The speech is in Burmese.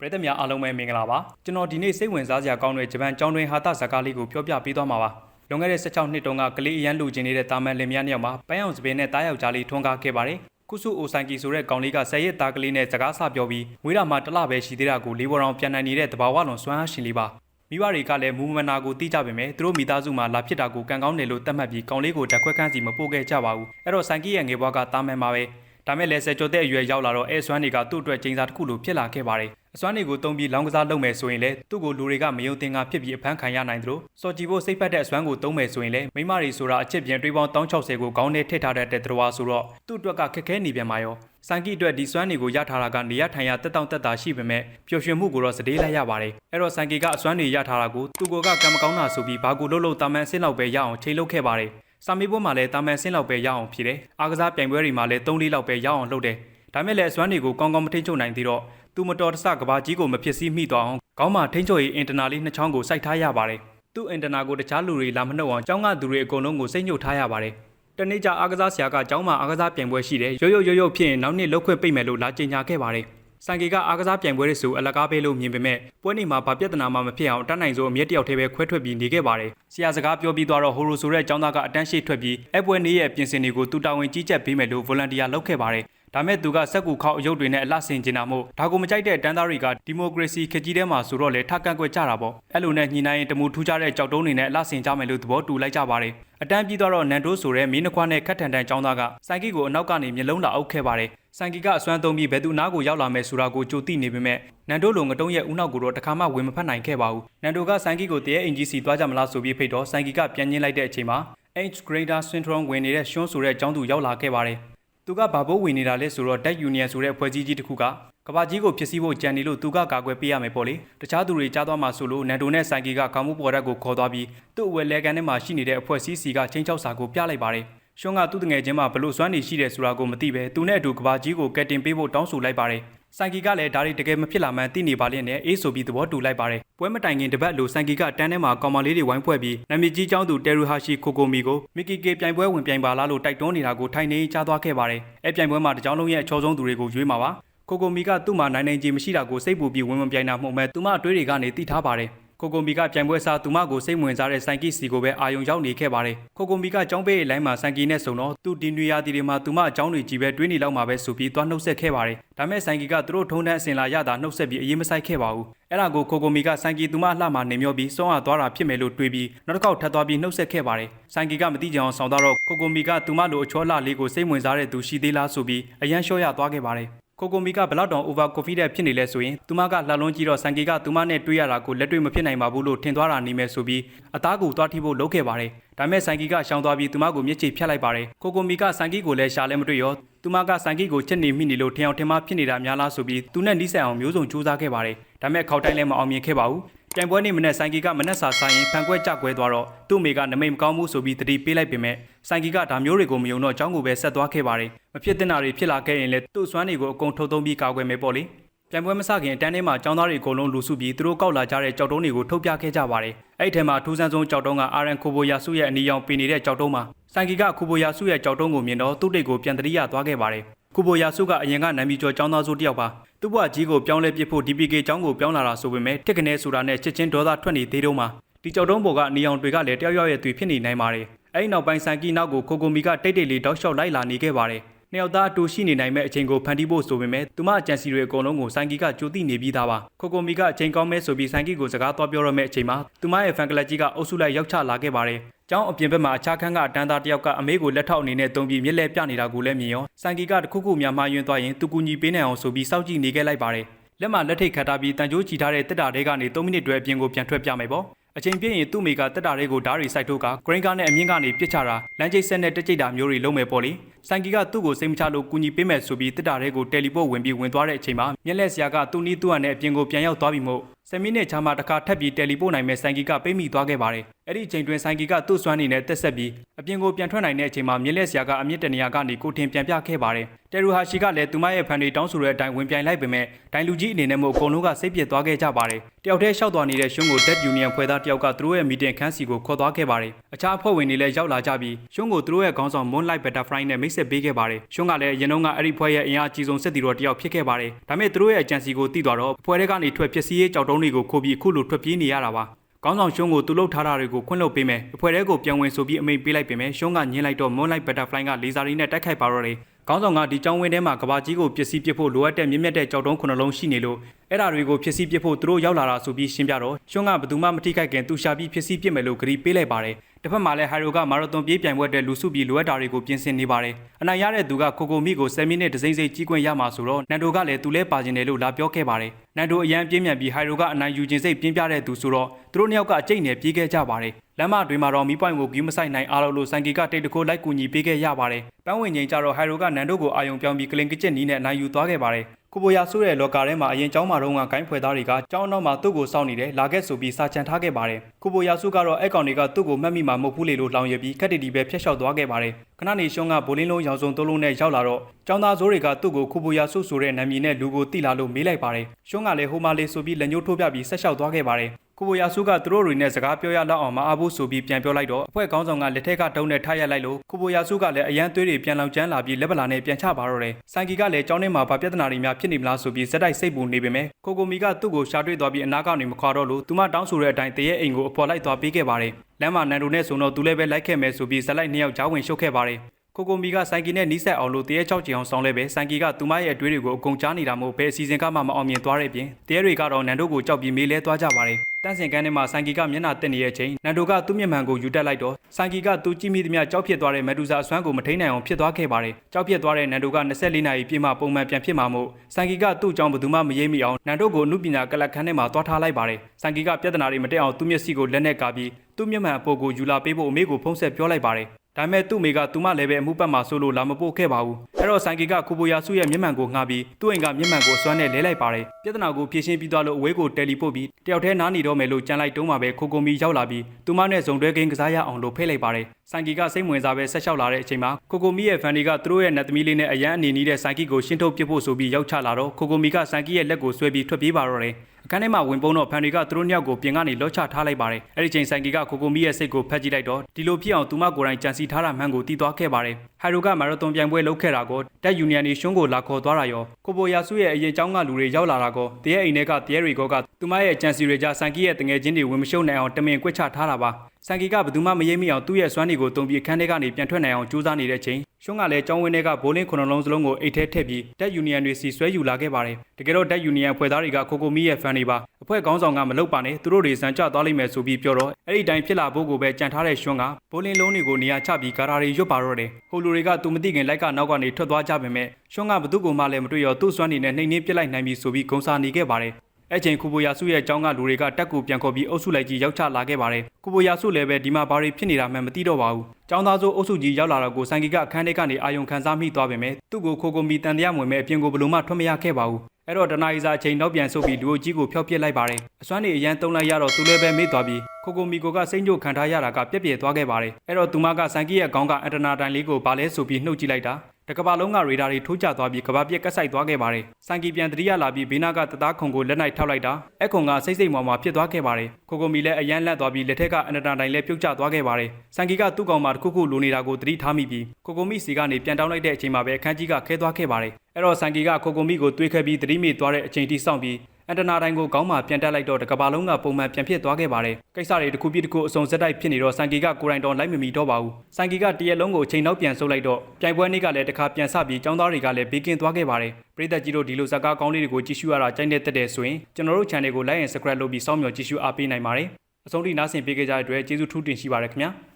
ပရိသတ်များအားလုံးပဲမင်္ဂလာပါကျွန်တော်ဒီနေ့စိတ်ဝင်စားစရာကောင်းတဲ့ဂျပန်ကျောင်းတွင်ဟာတာဇာကားလေးကိုပြောပြပေးသွားမှာပါလွန်ခဲ့တဲ့16နှစ်တုန်းကကလေးအရန်လူချင်းနေတဲ့တာမန်လင်မယားနှစ်ယောက်မှာပန်းအောင်စပင်းနဲ့တားယောက်ျားလေးထွန်းကားခဲ့ပါတယ်ကုစုအိုဆိုင်ကီဆိုတဲ့ကောင်လေးကဆယ်ရက်သားကလေးနဲ့စကားဆပြောပြီးမွေးလာမှတစ်လပဲရှိသေးတာကိုလေးပေါ်အောင်ပြန်နိုင်နေတဲ့တဘာဝလွန်စွမ်းအားရှင်လေးပါမိဘတွေကလည်းမူမနာကိုတိကြပေမဲ့သူတို့မိသားစုမှာလာဖြစ်တာကိုကံကောင်းတယ်လို့သတ်မှတ်ပြီးကောင်လေးကိုတက်ခွက်ခန်းစီမပို့ခဲ့ကြပါဘူးအဲ့တော့ဆိုင်ကီရဲ့ငယ်ဘွားကတာမန်ပါပဲ ဒါမဲ့လည်းဆယ်ကျော်တဲ့အရွယ်ရောက်လာတော့အဲဆွမ်းတွေကသူ့အတွက်ချိန်စာတစ်ခုလိုဖြစ်လာခဲ့ပါတယ်အစွမ်းတွေကိုတုံးပြီးလောင်းကစားလုပ်မယ်ဆိုရင်လည်းသူ့ကိုလူတွေကမယုံသင်္ကာဖြစ်ပြီးအဖမ်းခံရနိုင်သလိုစော်ကြည့်ဖို့စိတ်ဖက်တဲ့အစွမ်းကိုတုံးမယ်ဆိုရင်လည်းမိမတွေဆိုတာအချစ်ပြန်တွေးပေါင်း160ကိုခေါင်းထဲထည့်ထားတဲ့တဲ့တော်ဆိုတော့သူ့အတွက်ကခက်ခဲနေပြန်ပါရောဆိုင်ကီအတွက်ဒီစွမ်းတွေကိုရထားတာကနေရထိုင်ရတက်တောင့်တက်တာရှိပေမဲ့ပျော်ရွှင်မှုကိုတော့စတေးလိုက်ရပါတယ်အဲ့တော့ဆိုင်ကီကအစွမ်းတွေရထားတာကိုသူ့ကိုကကံမကောင်းတာဆိုပြီးဘာကိုလှုပ်လှုပ်တာမန်ဆင်းလောက်ပဲရအောင်ချိန်လုပ်ခဲ့ပါတယ် စာမေးပွဲမှာလည်းတာမန်ဆင်းလောက်ပဲရအောင်ဖြစ်တယ်အားကစားပြိုင်ပွဲတွေမှာလည်း3-4လောက်ပဲရအောင်လှုပ်တယ်ဒါမဲ့လည်းအစွမ်းတွေကိုကောင်းကောင်းမထိန်ချုပ်နိုင်သေးတော့သူမတော်တဆကဘာကြီးကိုမဖြစ်စည်းမိသွားအောင်ခေါင်းမှာထိန်ချုပ်ရေးအင်တနာလေးနှစ်ချောင်းကိုစိုက်ထားရပါတယ်သူ့အင်တနာကိုတခြားလူတွေလာမနှုတ်အောင်ကျောင်းကသူတွေအကုန်လုံးကိုစိတ်ညှို့ထားရပါတယ်တနေ့ကျအားကစားဆရာကကျောင်းမှာအားကစားပြိုင်ပွဲရှိတယ်ရုပ်ရုပ်ရုပ်ရုပ်ဖြစ်ရင်နောက်နှစ်လောက်ခွင့်ပိတ်မယ်လို့လာကြေညာခဲ့ပါတယ် ဆိုင်ကီကအားကစားပြိုင်ပွဲတွေဆိုအလကားပေးလို့မြင်ပေမဲ့ပွဲနေမှာဘာပြဿနာမှမဖြစ်အောင်တတ်နိုင်စိုးအမြက်တယောက်တည်းပဲခွဲထွက်ပြီးနေခဲ့ပါတယ်။ဆရာစကားပြောပြီးသွားတော့ဟိုရိုဆိုတဲ့ចောင်းသားကအတန်းရှိထွက်ပြီးအပွဲနေ့ရဲ့ပြင်ဆင်တွေကိုတူတာဝန်ကြီးကြပ်ပေးမယ်လို့ volunteer လုပ်ခဲ့ပါတယ်။ ဒါမဲ့သူကစက်ကူခောက်အယုတ်တွေနဲ့အလှဆင်ကျင်တာမို့ဒါကိုမကြိုက်တဲ့တန်းသားတွေကဒီမိုကရေစီခကြီးထဲမှာဆိုတော့လေထကန့်ကွက်ကြတာပေါ့အဲ့လိုနဲ့ညီနိုင်ရင်တမူထူးခြားတဲ့ကြောက်တုံးတွေနဲ့အလှဆင်ကြမယ်လို့သဘောတူလိုက်ကြပါတယ်အတန်းပြီးတော့နန်တိုးဆိုတဲ့မင်းနှခွားနဲ့ခတ်ထန်တန်ចောင်းသားကစိုက်ကီကိုအနောက်ကနေမျက်လုံးလာအုပ်ခဲ့ပါတယ်ဆိုင်ကီကအစွမ်းသုံးပြီးဘယ်သူနားကိုရောက်လာမယ်ဆိုတာကိုကြိုသိနေပေမဲ့နန်တိုးလိုငတုံးရဲ့ဦးနောက်ကိုတော့တခါမှဝင်မဖက်နိုင်ခဲ့ပါဘူးနန်တိုကဆိုင်ကီကိုတရေအင်ဂျီစီသွားကြမလားဆိုပြီးဖိတ်တော့ဆိုင်ကီကပြန်ညင်းလိုက်တဲ့အချိန်မှာ H Grader Syndrome ဝင်နေတဲ့ရှွန်းဆိုတဲ့ចောင်းသူရောက်လာခဲ့ပါတယ် သူကဘာဘိုးဝင်နေတာလဲဆိုတော့ Dead Union ဆိုတဲ့ဖွဲ့စည်းကြီးတစ်ခုကကဘာကြီးကိုဖြစ်စည်းဖို့ကြံနေလို့သူကကာကွယ်ပေးရမယ်ပေါ့လေတခြားသူတွေကြားသွားမှဆိုလို့နန်တိုနဲ့ဆိုင်ကီကကောင်းမှုပေါ်ရက်ကိုခေါ်သွားပြီးသူ့အဝယ်လဲကန်ထဲမှာရှိနေတဲ့အဖွဲ့အစည်းစီကချင်းချောက်စာကိုပြလိုက်ပါတယ်ရှွန်းကသူ့တငယ်ချင်းမှာဘလို့စွမ်းနေရှိတယ်ဆိုတာကိုမသိပဲသူနဲ့အတူကဘာကြီးကိုကက်တင်ပေးဖို့တောင်းဆိုလိုက်ပါတယ် ဆိုင်ကီကလည်းဒါတွေတကယ်မဖြစ်လာမှန်းသိနေပါလျက်နဲ့အေးဆိုပြီးသဘောတူလိုက်ပါတယ်ပွဲမတိုင်ခင်တပတ်လိုဆိုင်ကီကတန်းထဲမှာကောင်မလေးတွေဝိုင်းဖွဲ့ပြီးနာမည်ကြီးကျောင်းသူတယ်ရူဟာရှိခိုကိုမီကိုမီကီကေပြိုင်ပွဲဝင်ပြိုင်ပါလားလို့တိုက်တွန်းနေတာကိုထိုင်နေကြားသွားခဲ့ပါတယ်အဲပြိုင်ပွဲမှာတကြောင်လုံးရဲ့အချောဆုံးသူတွေကိုရွေးမှာပါကိုကိုမီကသူ့မှာနိုင်နိုင်ကြီးမရှိတာကိုစိတ်ပူပြီးဝင်မပြိုင်တာမှုမဲ့သူမအတွေးတွေကနေသိထားပါတယ် ကိုကိုမီကပြိုင်ပွဲစားသူမကိုစိတ်ဝင်စားတဲ့ဆိုင်ကီစီကိုပဲအာယုံရောက်နေခဲ့ပါတယ်။ကိုကိုမီကចောင်းပေးရဲ့လိုင်းမှာဆိုင်ကီနဲ့ဆုံတော့သူဒီနွေရာသီတွေမှာသူမအကြောင်းတွေကြီးပဲတွေးနေလောက်မှာပဲဆိုပြီးသွားနှုတ်ဆက်ခဲ့ပါတယ်။ဒါမဲ့ဆိုင်ကီကသူတို့ထုံးတန်းအစင်လာရတာနှုတ်ဆက်ပြီးအရေးမဆိုင်ခဲ့ပါဘူး။အဲ့ဒါကိုကိုကိုမီကဆိုင်ကီသူမအလှမှာနေမျောပြီးစောင်းအားသွားတာဖြစ်မယ်လို့တွေးပြီးနောက်တစ်ခေါက်ထပ်သွားပြီးနှုတ်ဆက်ခဲ့ပါတယ်။ဆိုင်ကီကမတိကြအောင်ဆောင်တော့ကိုကိုမီကသူမလိုအချောလှလေးကိုစိတ်ဝင်စားတဲ့သူရှိသေးလားဆိုပြီးအရန်လျှော့ရသွားခဲ့ပါတယ်။ ကိုကိုမီကဘလောက်တောင် over confident ဖြစ်နေလဲဆိုရင်သူမကလှလုံးကြည့်တော့ဆန်ကီကသူမနဲ့တွေ့ရတာကိုလက်တွေ့မဖြစ်နိုင်ပါဘူးလို့ထင်သွားတာနေမယ်ဆိုပြီးအသားကိုသွားထိဖို့လုပ်ခဲ့ပါတယ်။ဒါမဲ့ဆန်ကီကရှောင်သွားပြီးသူမကိုမျက်ခြေဖြတ်လိုက်ပါတယ်။ကိုကိုမီကဆန်ကီကိုလည်းရှာလဲမတွေ့ရောသူမကဆန်ကီကိုချက်နေမိနေလို့ထင်အောင်ထင်မှားဖြစ်နေတာများလားဆိုပြီးသူနဲ့နှိစက်အောင်မျိုးစုံစူးစမ်းခဲ့ပါတယ်။ဒါမဲ့ခေါက်တိုင်းလည်းမအောင်မြင်ခဲ့ပါဘူး။ ပြိုင်ပွဲနေ့မနေ့ဆိုင်ကီကမနက်စာဆိုင်ရင်ဖန်ကွက်ကြကွဲသွားတော့သူ့မိကနမိတ်မကောင်းမှုဆိုပြီးတတိပေးလိုက်ပေမဲ့ဆိုင်ကီကဒါမျိုးတွေကိုမယုံတော့အကြောင်းကိုပဲဆက်သွားခဲ့ပါတယ်မဖြစ်တဲ့နာတွေဖြစ်လာခဲ့ရင်လည်းသူ့စွမ်းတွေကိုအကုန်ထုတ်သုံးပြီးကာကွယ်မယ်ပေါ့လေပြိုင်ပွဲမစခင်တန်းထဲမှာចောင်းသားတွေအကုန်လုံးလူစုပြီးသူတို့ကောက်လာကြတဲ့ကြောက်တုံးတွေကိုထုတ်ပြခဲ့ကြပါတယ်။အဲ့ထဲမှာထူးဆန်းဆုံးကြောက်တုံးကအာရန်ခိုဘိုယာစုရဲ့အနီရောင်ပင်နေတဲ့ကြောက်တုံးမှာဆိုင်ကီကခိုဘိုယာစုရဲ့ကြောက်တုံးကိုမြင်တော့သူ့တိတ်ကိုပြန်တရိယာသွားခဲ့ပါတယ်။ခိုဘိုယာစုကအရင်ကနံပြီးကျော်ចောင်းသားစုတယောက်ပါ သူ့ဘဝကြီးကိုပြောင်းလဲပစ်ဖို့ DPK ចောင်းကိုပြောင်းလာတာဆိုပေမဲ့တစ်ကနေဆိုတာနဲ့ချစ်ချင်းဒေါသထွက်နေသေးတော့မှာဒီကြောက်တုံးပေါ်ကနေအောင်တွေကလည်းတယောက်ယောက်ရဲ့သူဖြစ်နေနိုင်ပါတယ်အဲ့ဒီနောက်ပိုင်းဆိုင်ကီနောက်ကိုကိုကိုမီကတိတ်တိတ်လေးတောက်လျှောက်လိုက်လာနေခဲ့ပါတယ်နှစ်ယောက်သားအတူရှိနေနိုင်မဲ့အချိန်ကိုဖန်တီးဖို့ဆိုပေမဲ့သူမအကြံစီတွေအကုန်လုံးကိုဆိုင်ကီကကြိုသိနေပြီးသားပါကိုကိုမီကအချိန်ကောင်းမဲဆိုပြီးဆိုင်ကီကိုစကားသွားပြောရမယ့်အချိန်မှာသူမရဲ့ဖန်ကလပ်ကြီးကအုပ်စုလိုက်ရောက်ချလာခဲ့ပါတယ် ကျောင်းအပြင်ဘက်မှာအခြားခန်းကတန်းသားတယောက်ကအမေကိုလက်ထောက်အနေနဲ့တုံးပြီးမျက်လဲပြနေတာကိုလည်းမြင်ရောဆိုင်ကီကတခုခုများမှယွင်းသွားရင်သူကူညီပေးနိုင်အောင်ဆိုပြီးစောင့်ကြည့်နေခဲ့လိုက်ပါတယ်လက်မလက်ထိတ်ခတ်ထားပြီးတန်ကြိုးချီထားတဲ့တက်တာတွေကနေ3မိနစ်တွဲအပြင်ကိုပြန်ထွက်ပြမယ်ပေါ့အချိန်ပြည့်ရင်သူ့မိကတက်တာတွေကိုဓာတ်တွေစိုက်ထုတ်ကဂရင်းကားနဲ့အမြင့်ကနေပြစ်ချတာလမ်းကျိတ်ဆက်နဲ့တက်ကြိတ်တာမျိုးတွေလုပ်မယ်ပေါ့လေဆိုင်ကီကသူ့ကိုစိတ်မချလို့ကူညီပေးမယ်ဆိုပြီးတက်တာတွေကိုတယ်လီပို့ဝင်ပြီးဝင်သွားတဲ့အချိန်မှာမျက်လက်ဆရာကသူ့နီးသူ့အနဲ့အပြင်ကိုပြန်ရောက်သွားပြီးမို့10မိနစ်ချာမှတစ်ခါထပ်ပြီးတယ်လီပို့နိုင်မဲ့ဆိုင်ကီကပိတ်မိသွားခဲ့ပါတယ် အဲ့ဒီအချိန်တွင်ဆိုင်ကီကသူ့စွမ်းနေနဲ့တက်ဆက်ပြီးအပြင်ကိုပြန်ထွက်နိုင်တဲ့အချိန်မှာမြင်းလက်ဆရာကအမြင့်တနေရာကနေကိုတင်ပြန်ပြခဲ့ပါတယ်။တယ်ရူဟာရှီကလည်းသူမရဲ့ဖန်တွေတောင်းဆိုတဲ့အတိုင်းဝင်ပြိုင်လိုက်ပေမဲ့ဒိုင်လူကြီးအနေနဲ့မို့အကုန်လုံးကစိတ်ပြစ်သွားခဲ့ကြပါတယ်။တယောက်တည်းရှောက်သွားနေတဲ့ရှုံးကို Dead Union ဖွဲ့သားတယောက်ကသူတို့ရဲ့မီတင်ခန်းစီကိုခေါ်သွားခဲ့ပါတယ်။အခြားအဖွဲ့ဝင်တွေလည်းရောက်လာကြပြီးရှုံးကိုသူတို့ရဲ့ခေါင်းဆောင် Moonlight Butterfly နဲ့မိတ်ဆက်ပေးခဲ့ပါတယ်။ရှုံးကလည်းအရင်တုန်းကအဲ့ဒီဖွဲ့ရဲ့အင်အားကြီးဆုံးစစ်တီတော်တယောက်ဖြစ်ခဲ့ပါတယ်။ဒါပေမဲ့သူတို့ရဲ့အကြံစီကိုသိသွားတော့အဖွဲ့တွေကနေထွက်ပစ္စည်းရေးကြောက်တုံးတွေကိုခိုးပြီးအခုလိုထွက်ပြေးနေရတာပါ။ ကောင်းဆောင်ရှုံးကိုသူလှုပ်ထားတာတွေကိုခွင့်လွှတ်ပေးမယ်။အဖွဲ့ထဲကိုပြန်ဝင်ဆိုပြီးအမိန့်ပေးလိုက်ပေမဲ့ရှုံးကညှင်းလိုက်တော့ Moonlight Butterfly ကလေဆာရီနဲ့တိုက်ခိုက်ပါတော့တယ်။ကောင်းဆောင်ကဒီကြောင်းဝင်းထဲမှာကဘာကြီးကိုပစ္စည်းပစ်ဖို့လိုအပ်တဲ့မြင့်မြတ်တဲ့ကြောက်တုံးခုနှလုံးရှိနေလို့အဲ့ဓာတွေကိုပစ္စည်းပစ်ဖို့သူတို့ရောက်လာတာဆိုပြီးရှင်းပြတော့ရှုံးကဘယ်သူမှမထိခိုက်ခင်သူရှာပြီးပစ္စည်းပစ်မယ်လို့ဂရီပေးလိုက်ပါတယ်။ တစ်ဖက်မှာလည်းဟိုင်ရိုကမာရသွန်ပြေးပြိုင်ပွဲတဲ့လူစုပြီးလိုအပ်တာတွေကိုပြင်ဆင်နေပါတယ်။အနိုင်ရတဲ့သူကကိုကိုမီကို10မိနစ်ဒစိမ့်စိမ့်ကြီးခွင့်ရမှာဆိုတော့နန်ဒိုကလည်းသူလဲပါကျင်တယ်လို့လာပြောခဲ့ပါတယ်။နန်ဒိုအရန်ပြင်းမြန်ပြီးဟိုင်ရိုကအနိုင်ယူခြင်းစိတ်ပြင်းပြတဲ့သူဆိုတော့သူတို့နှစ်ယောက်ကအကျိတ်နဲ့ပြေးခဲ့ကြပါတယ်။လမ်းမတွေမှာတော့မီးပွိုင်ကိုဂီးမဆိုင်နိုင်အားလုံးလို့ဆိုင်ကီကတိတ်တကိုလိုက်ကူညီပေးခဲ့ရပါတယ်။ပန်းဝင်ချိန်ကျတော့ဟိုင်ရိုကနန်ဒိုကိုအာယုံပြောင်းပြီးကလင်ကကျက်နီးနဲ့နိုင်ယူသွားခဲ့ပါတယ်။ ကိုဘိုယာဆိုးရဲ့လော်ကာထဲမှာအရင်ကျောင်းမှာတော့ကဂိုင်းဖွဲ့သားတွေကကျောင်းနောက်မှာသူ့ကိုစောင့်နေတယ်လာခဲ့ဆိုပြီးစာချန်ထားခဲ့ပါတယ်။ကိုဘိုယာဆိုးကတော့အဲ့ကောင်တွေကသူ့ကိုမှတ်မိမှာမဟုတ်ဘူးလေလို့လောင်ရပြီးခက်တီတီပဲဖျက်လျှောက်သွားခဲ့ပါတယ်။ခဏနေရှုံးကဘိုလင်းလုံးရောင်စုံသုံးလုံးနဲ့ရောက်လာတော့ကျောင်းသားဇိုးတွေကသူ့ကိုကိုဘိုယာဆိုးဆိုတဲ့နာမည်နဲ့လူကိုတိလာလို့မေးလိုက်ပါတယ်။ရှုံးကလည်းဟိုမာလေးဆိုပြီးလက်ညှိုးထိုးပြပြီးဆက်လျှောက်သွားခဲ့ပါတယ်။ ကိုဘိုယာစုကသူတို့တွေနဲ့စကားပြောရလောက်အောင်မအားဘူးဆိုပြီးပြန်ပြောလိုက်တော့အဖွဲ့ခေါင်းဆောင်ကလက်ထက်ကတုံးနဲ့ထားရလိုက်လို့ကိုဘိုယာစုကလည်းအရန်သွေးတွေပြန်လောင်ကျန်းလာပြီးလက်ပလာနဲ့ပြန်ချပါတော့တယ်။ဆိုင်ကီကလည်းကျောင်းထဲမှာဗာပြဿနာတွေများဖြစ်နေမလားဆိုပြီးစက်တိုက်စိတ်ပူနေပေမဲ့ကိုကိုမီကသူ့ကိုရှာတွေ့သွားပြီးအနာကနေမခွာတော့လို့သူမတောင်းဆိုတဲ့အတိုင်းတရဲ့အိမ်ကိုအဖော်လိုက်သွားပေးခဲ့ပါတယ်။လမ်းမှာနန်ဒိုနဲ့ဆိုတော့သူလည်းပဲလိုက်ခဲ့မယ်ဆိုပြီးဇက်လိုက်နှစ်ယောက်ကြားဝင်ရှုပ်ခဲ့ပါတယ်။ ကိုကိုမီကဆိုင်ကီနဲ့နီးစက်အောင်လို့တရဲချောက်ချီအောင်ဆောင်လဲပဲဆိုင်ကီကသူမရဲ့အတွေးတွေကိုအကုန်ကြားနေတာမို့ဘယ်အစီအစဉ်ကမှမအောင်မြင်သွားတဲ့ပြင်တရဲတွေကတော့နန်ဒိုကိုကြောက်ပြီးမေးလဲသွားကြပါတယ်တန့်စင်ကန်းထဲမှာဆိုင်ကီကမျက်နှာတက်နေတဲ့အချိန်နန်ဒိုကသူ့မျက်မှန်ကိုယူတက်လိုက်တော့ဆိုင်ကီကသူကြည့်မိသမျှကြောက်ဖြစ်သွားတဲ့မက်ဒူစာအစွမ်းကိုမထိန်နိုင်အောင်ဖြစ်သွားခဲ့ပါတယ်ကြောက်ဖြစ်သွားတဲ့နန်ဒိုက24နာရီပြည့်မှပုံမှန်ပြန်ဖြစ်မှာမို့ဆိုင်ကီကသူ့အကြောင်းဘယ်သူမှမရိပ်မိအောင်နန်ဒိုကိုအမှုပညာကလပ်ခန်းထဲမှာတွားထားလိုက်ပါတယ်ဆိုင်ကီကပြဿနာတွေမတက်အောင်သူ့မျက်စိကိုလက်နဲ့ကာပြီးသူ့မျက်မှန်အပေါ်ကိုယူလာပေးဖို့အမေကိုဖုံးဆက်ပြောလိုက်ပါတယ် ဒါပေမဲ့သူ့မိကသူမလည်းပဲအမှုပတ်မှာဆိုလို့လာမပို့ခဲ့ပါဘူးအဲ့တော့ဆိုင်ကီကကူဘိုယာစုရဲ့မျက်မှန်ကိုငှားပြီးသူ့အိမ်ကမျက်မှန်ကိုစွမ်းနဲ့လဲလိုက်ပါတယ်ပြဿနာကိုဖြေရှင်းပြီးသွားလို့အဝေးကိုတယ်လီပို့ပြီးတယောက်တည်းနားနေတော့မယ်လို့ကြံလိုက်တုံးမှာပဲခိုကိုမီရောက်လာပြီးသူမနဲ့ဇုံတွဲကိန်းကစားရအောင်လို့ဖိတ်လိုက်ပါတယ်ဆိုင်ကီကစိတ်ဝင်စားပဲဆက်လျှောက်လာတဲ့အချိန်မှာကိုကိုမီရဲ့ဖန်တွေကသူတို့ရဲ့နတ်သမီးလေးနဲ့အရန်အနေနီးတဲ့ဆိုင်ကီကိုရှင်းထုတ်ပစ်ဖို့ဆိုပြီးရောက်ချလာတော့ကိုကိုမီကဆိုင်ကီရဲ့လက်ကိုဆွဲပြီးထွက်ပြေးပါတော့တယ် အခန်းထဲမှာဝင်ပုံတော့ဖန်တွေကသူတို့ညောက်ကိုပြင်ကနေလော့ချထားလိုက်ပါတယ်။အဲ့ဒီချိန်ဆိုင်ကီကကိုကိုမီရဲ့စိတ်ကိုဖက်ကြည့်လိုက်တော့ဒီလိုဖြစ်အောင်သူမကိုယ်တိုင်ကြံစီထားတာမှန်ကိုတီးသွားခဲ့ပါတယ်။ဟိုင်ရိုကမာရသွန်ပြိုင်ပွဲလုပ်ခဲ့တာကိုတက်ယူနီယံနေရှုံးကိုလာခေါ်သွားတာရောကိုဘိုယာစုရဲ့အရင်ကျောင်းကလူတွေရောက်လာတာကိုတရဲ့အိမ်ထဲကတရဲ့တွေကသူမရဲ့ကြံစီတွေကြဆိုင်ကီရဲ့တငယ်ချင်းတွေဝင်မရှုံနိုင်အောင်တမင်ကွက်ချထားတာပါ။ဆိုင်ကီကဘယ်သူမှမရိပ်မိအောင်သူ့ရဲ့စွမ်းတွေကိုတုံပြီးအခန်းထဲကနေပြန်ထွက်နိုင်အောင်ကြိုးစားနေတဲ့အချိန် ရှုံးကလည်းကျောင်းဝင်းထဲကဘိုးလင်းခုနှလုံးစလုံးကိုအိတ်ထဲထည့်ပြီးတက်ယူနီယံတွေစီဆွဲယူလာခဲ့ပါတယ်။တကယ်တော့တက်ယူနီယံဖွဲ့သားတွေကကိုကိုမီရဲ့ဖန်တွေပါ။အဖွဲ့ခေါင်းဆောင်ကမလုပ်ပါနဲ့သူတို့တွေစံကျသွားလိမ့်မယ်ဆိုပြီးပြောတော့အဲ့ဒီတိုင်းဖြစ်လာဖို့ကိုပဲကြံထားတဲ့ရှုံးကဘိုးလင်းလုံးတွေကိုနေရာချပြီးဂါရာတွေရွတ်ပါတော့တယ်။ဟိုလူတွေကသူမသိခင်လိုက်ကနောက်ကနေထွက်သွားကြပေမဲ့ရှုံးကဘသူ့ကိုမှလည်းမတွေ့ရောသူ့စွမ်းနေနဲ့နှိမ့်နှင်းပြစ်လိုက်နိုင်ပြီဆိုပြီးဂုံစာနေခဲ့ပါတယ်။ အဲ့ချိန်ကူဘိုယာစုရဲ့အကြောင်းကလူတွေကတက်ကူပြန်ခေါ်ပြီးအုပ်စုလိုက်ကြီးရောက်ချလာခဲ့ပါတယ်။ကူဘိုယာစုလည်းပဲဒီမှာဘာတွေဖြစ်နေတာမှမသိတော့ပါဘူး။ចောင်းသားစိုးအုပ်စုကြီးရောက်လာတော့ကိုဆိုင်ကီကအခန်းထဲကနေအာယုံခံစားမိသွားပေမဲ့သူ့ကိုခိုကိုမီတန်တရားမဝင်မဲ့အပြင်ကိုဘလို့မှထွက်မရခဲ့ပါဘူး။အဲ့တော့တနာရီစာအချိန်နောက်ပြန်ဆုပ်ပြီးလူအကြီးကိုဖျောက်ပစ်လိုက်ပါတယ်။အစွမ်းနေအရန်တုံးလိုက်ရတော့သူလည်းပဲမေ့သွားပြီးခိုကိုမီကိုကစိမ့်ညို့ခံထားရတာကပြက်ပြဲသွားခဲ့ပါတယ်။အဲ့တော့သူမကဆိုင်ကီရဲ့ခေါင်းကအန်တနာတိုင်လေးကိုဗာလဲဆိုပြီးနှုတ်ကြည့်လိုက်တာ တကဘာလုံးကရေဒါတွေထိုးကျသွားပြီးကဘာပြက်ကက်ဆိုင်သွားခဲ့ပါတယ်။ဆိုင်ကီပြန်တတိယလာပြီးဘေးနာကတသားခုံကိုလက်နိုင်ထောက်လိုက်တာအခွန်ကစိတ်စိတ်မောင်မာဖြစ်သွားခဲ့ပါတယ်။ကိုကိုမီလည်းအရန်လက်သွားပြီးလက်ထက်ကအန်တနာတိုင်လည်းပြုတ်ကျသွားခဲ့ပါတယ်။ဆိုင်ကီကသူ့ကောင်မတစ်ခုခုလိုနေတာကိုသတိထားမိပြီးကိုကိုမီစီကနေပြန်တောင်းလိုက်တဲ့အချိန်မှာပဲအခန်းကြီးကခဲသွားခဲ့ပါတယ်။အဲ့တော့ဆိုင်ကီကကိုကိုမီကိုတွေးခဲ့ပြီးသတိမေ့သွားတဲ့အချိန်ထိစောင့်ပြီး အန်တနာတိုင်းကိုကောင်းမှပြန်တက်လိုက်တော့တကဘာလုံးကပုံမှန်ပြန်ဖြစ်သွားခဲ့ပါတယ်။ကိစ္စတွေတစ်ခုပြီးတစ်ခုအစုံစက်တိုက်ဖြစ်နေတော့ဆိုင်ကီကကိုရိုင်တော်လိုက်မမီတော့ပါဘူး။ဆိုင်ကီကတရက်လုံးကိုချိန်နောက်ပြန်ဆုပ်လိုက်တော့ပြိုင်ပွဲနေ့ကလည်းတစ်ခါပြန်ဆပြီးចောင်းသားတွေကလည်းဘေးကင်းသွားခဲ့ပါတယ်။ပရိသတ်ကြီးတို့ဒီလိုဇာတ်ကားကောင်းလေးတွေကိုကြည့်ရှုရတာကြိုက်တဲ့တက်တဲ့ဆိုရင်ကျွန်တော်တို့ channel ကို like and subscribe လုပ်ပြီးစောင့်မျှော်ကြည့်ရှုအားပေးနိုင်ပါတယ်။အဆုံးထိနားဆင်ပေးကြတဲ့အတွက်ကျေးဇူးထူးတင်ရှိပါတယ်ခင်ဗျာ။